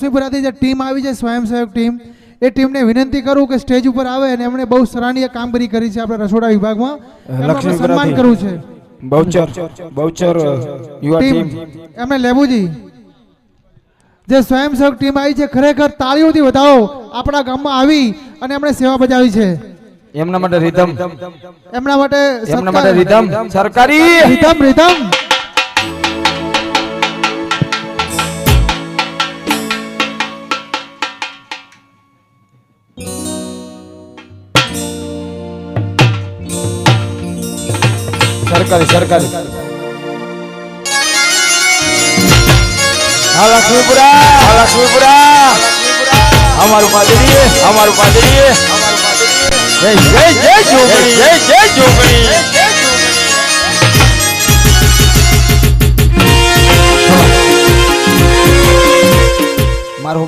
લક્ષ્મીપુરાથી જે ટીમ આવી છે સ્વયંસેવક ટીમ એ ટીમને વિનંતી કરું કે સ્ટેજ ઉપર આવે અને એમણે બહુ સરાહનીય કામગીરી કરી છે આપણા રસોડા વિભાગમાં. સન્માન કરવું છે. બહુચર બહુચર યુવા ટીમ. એમણે લેબુજી જે સ્વયંસેવક ટીમ આવી છે ખરેખર તાળીઓથી વધાવો આપણા ગામમાં આવી અને એમણે સેવા બજાવી છે. એમના માટે રીધમ. એમના માટે એમના માટે રીધમ. સરકારી. રીધમ રીધમ. સરકારી સરકારી હા લક્ષ્મીપુરા હા લક્ષ્મીપુરા અમારું પાદરીએ અમારું પાદરીએ જય જય જય